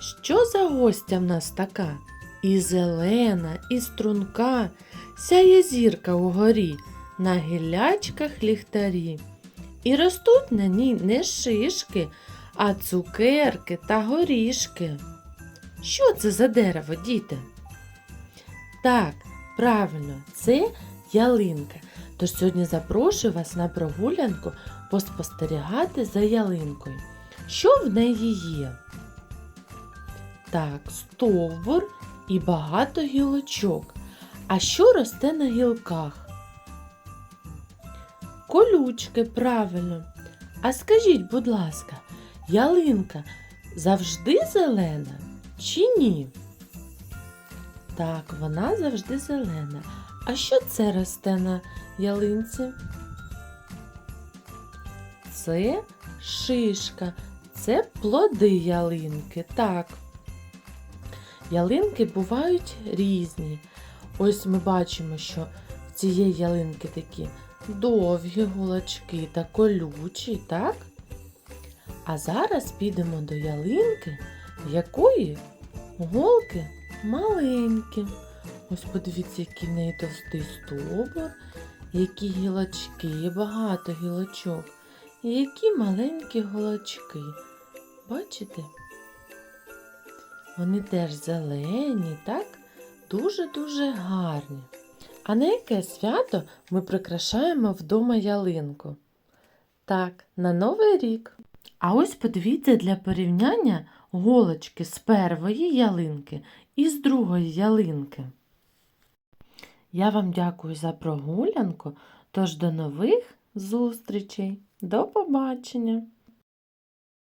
Що за гостя в нас така? І зелена, і струнка, сяє зірка угорі, на гілячках ліхтарі. І ростуть на ній не шишки, а цукерки та горішки. Що це за дерево, діти? Так, правильно, це ялинка. Тож сьогодні запрошую вас на прогулянку поспостерігати за ялинкою. Що в неї є? Так, стовбур і багато гілочок. А що росте на гілках? Колючки, правильно. А скажіть, будь ласка, ялинка завжди зелена чи ні? Так, вона завжди зелена. А що це росте на ялинці? Це шишка, це плоди ялинки. Так. Ялинки бувають різні. Ось ми бачимо, що в цієї ялинки такі довгі гулачки та колючі, так? А зараз підемо до ялинки, в якої голки маленькі. Ось подивіться, який в неї товстий стовбур, які гілочки, багато гілочок, які маленькі голочки. Бачите? Вони теж зелені, так? Дуже-дуже гарні. А на яке свято ми прикрашаємо вдома ялинку? Так, на Новий рік. А ось подивіться для порівняння голочки з первої ялинки і з другої ялинки. Я вам дякую за прогулянку, тож до нових зустрічей. До побачення!